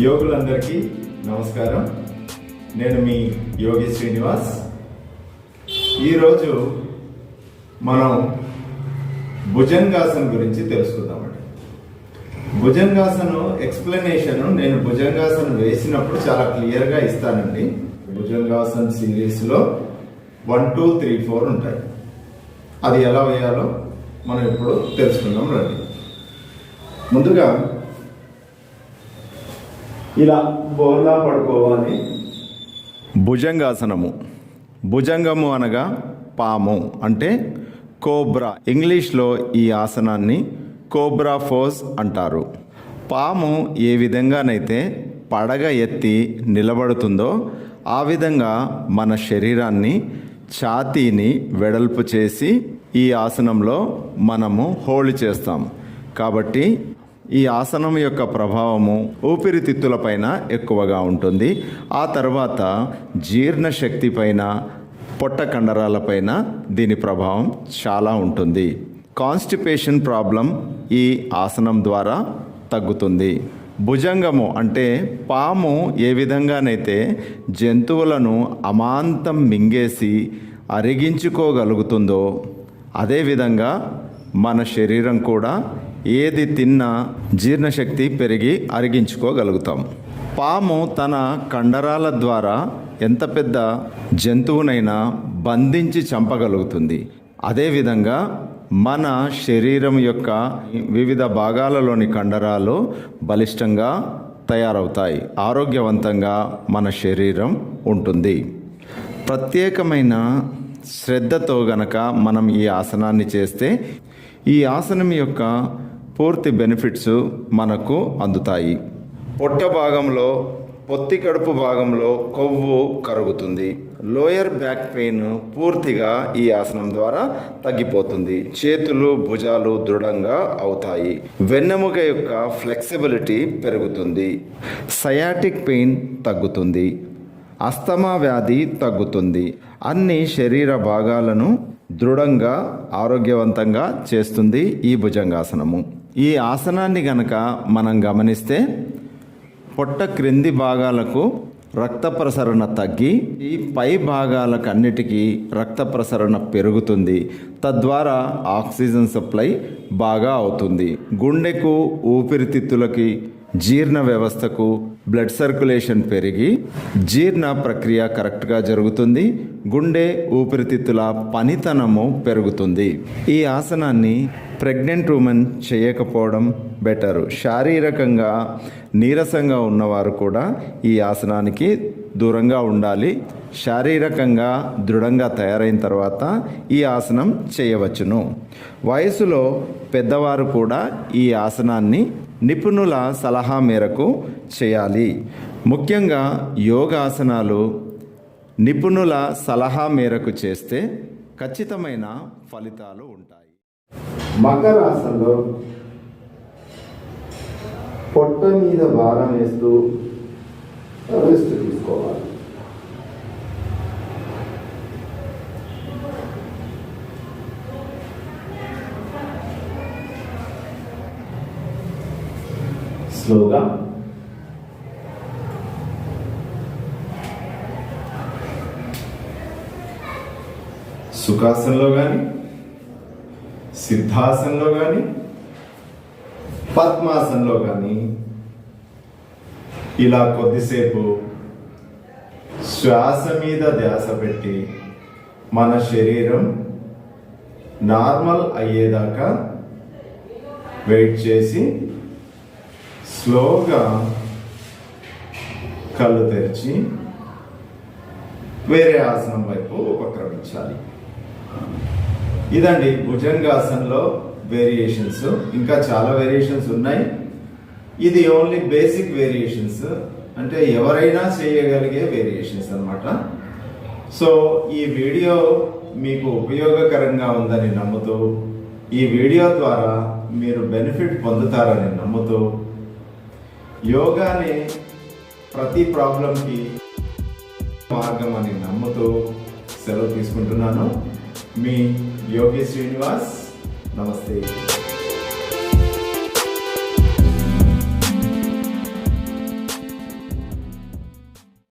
యోగులందరికీ నమస్కారం. నేను మీ యోగి శ్రీనివాస్. ఈరోజు మనం భుజంగాసన్ గురించి తెలుసుకుందామండి. భుజంగాసనం ఎక్స్ప్లెనేషన్ నేను భుజంగాసనం వేసినప్పుడు చాలా క్లియర్గా ఇస్తానండి. భుజంగాసన్ సిరీస్లో వన్ టూ త్రీ ఫోర్ ఉంటాయి. అది ఎలా వేయాలో మనం ఇప్పుడు తెలుసుకుందాం రండి. ముందుగా ఇలా బోర్లా పడుకోవాలి. భుజంగాసనము. భుజంగము అనగా పాము అంటే కోబ్రా. ఇంగ్లీష్లో ఈ ఆసనాన్ని కోబ్రా ఫోజ్ అంటారు. పాము ఏ విధంగానైతే పడగ ఎత్తి నిలబడుతుందో ఆ విధంగా మన శరీరాన్ని ఛాతీని వెడల్పు చేసి ఈ ఆసనంలో మనము హోల్డ్ చేస్తాం. కాబట్టి ఈ ఆసనం యొక్క ప్రభావము ఊపిరితిత్తులపైన ఎక్కువగా ఉంటుంది. ఆ తర్వాత జీర్ణశక్తి పైన పొట్ట కండరాలపైన దీని ప్రభావం చాలా ఉంటుంది. కాన్స్టిపేషన్ ప్రాబ్లం ఈ ఆసనం ద్వారా తగ్గుతుంది. భుజంగము అంటే పాము ఏ విధంగానైతే జంతువులను అమాంతం మింగేసి అరిగించుకోగలుగుతుందో అదేవిధంగా మన శరీరం కూడా ఏది తిన్నా జీర్ణశక్తి పెరిగి అరిగించుకోగలుగుతాం. పాము తన కండరాల ద్వారా ఎంత పెద్ద జంతువునైనా బంధించి చంపగలుగుతుంది. అదేవిధంగా మన శరీరం యొక్క వివిధ భాగాలలోని కండరాలు బలిష్టంగా తయారవుతాయి. ఆరోగ్యవంతంగా మన శరీరం ఉంటుంది. ప్రత్యేకమైన శ్రద్ధతో గనక మనం ఈ ఆసనాన్ని చేస్తే ఈ ఆసనం యొక్క పూర్తి బెనిఫిట్స్ మనకు అందుతాయి. పొట్ట భాగంలో పొత్తి కడుపు భాగంలో కొవ్వు కరుగుతుంది. లోయర్ బ్యాక్ పెయిన్ పూర్తిగా ఈ ఆసనం ద్వారా తగ్గిపోతుంది. చేతులు భుజాలు దృఢంగా అవుతాయి. వెన్నెముక యొక్క ఫ్లెక్సిబిలిటీ పెరుగుతుంది. సయాటిక్ పెయిన్ తగ్గుతుంది. అస్తమా వ్యాధి తగ్గుతుంది. అన్ని శరీర భాగాలను దృఢంగా ఆరోగ్యవంతంగా చేస్తుంది ఈ భుజంగాసనము. ఈ ఆసనాన్ని గనక మనం గమనిస్తే పొట్ట క్రింది భాగాలకు రక్త ప్రసరణ తగ్గి ఈ పై భాగాలకన్నిటికీ రక్త ప్రసరణ పెరుగుతుంది. తద్వారా ఆక్సిజన్ సప్లై బాగా అవుతుంది. గుండెకు ఊపిరితిత్తులకి జీర్ణ వ్యవస్థకు బ్లడ్ సర్క్యులేషన్ పెరిగి జీర్ణ ప్రక్రియ కరెక్ట్గా జరుగుతుంది. గుండె ఊపిరితిత్తుల పనితనము పెరుగుతుంది. ఈ ఆసనాన్ని ప్రెగ్నెంట్ ఉమెన్ చేయకపోవడం బెటరు. శారీరకంగా నీరసంగా ఉన్నవారు కూడా ఈ ఆసనానికి దూరంగా ఉండాలి. శారీరకంగా దృఢంగా తయారైన తర్వాత ఈ ఆసనం చేయవచ్చును. వయసులో పెద్దవారు కూడా ఈ ఆసనాన్ని నిపుణుల సలహా మేరకు చేయాలి. ముఖ్యంగా యోగాసనాలు నిపుణుల సలహా మేరకు చేస్తే ఖచ్చితమైన ఫలితాలు ఉంటాయి. మకరాసనలో పొట్ట మీద భారం వేస్తూ రెస్ట్ తీసుకోవాలి. స్లోగా. సుఖాసనంలో కానీ సిద్ధాసనంలో కానీ పద్మాసనంలో కానీ ఇలా కొద్దిసేపు శ్వాస మీద ధ్యాస పెట్టి మన శరీరం నార్మల్ అయ్యేదాకా వెయిట్ చేసి స్లోగా కళ్ళు తెరిచి వేరే ఆసనం వైపు ఉపక్రమించాలి. ఇదండి భుజంగాసనంలో వేరియేషన్స్ ఇంకా చాలా వేరియేషన్స్ ఉన్నాయి. ఇది ఓన్లీ బేసిక్ వేరియేషన్స్ అంటే ఎవరైనా చేయగలిగే వేరియేషన్స్ అనమాట సో ఈ వీడియో మీకు ఉపయోగకరంగా ఉందని నమ్ముతూ ఈ వీడియో ద్వారా మీరు బెనిఫిట్ పొందుతారని నమ్ముతూ యోగానే ప్రతి ప్రాబ్లంకి మార్గం అని నమ్ముతూ సెలవు తీసుకుంటున్నాను. మీ యోగి శ్రీనివాస్ నమస్తే.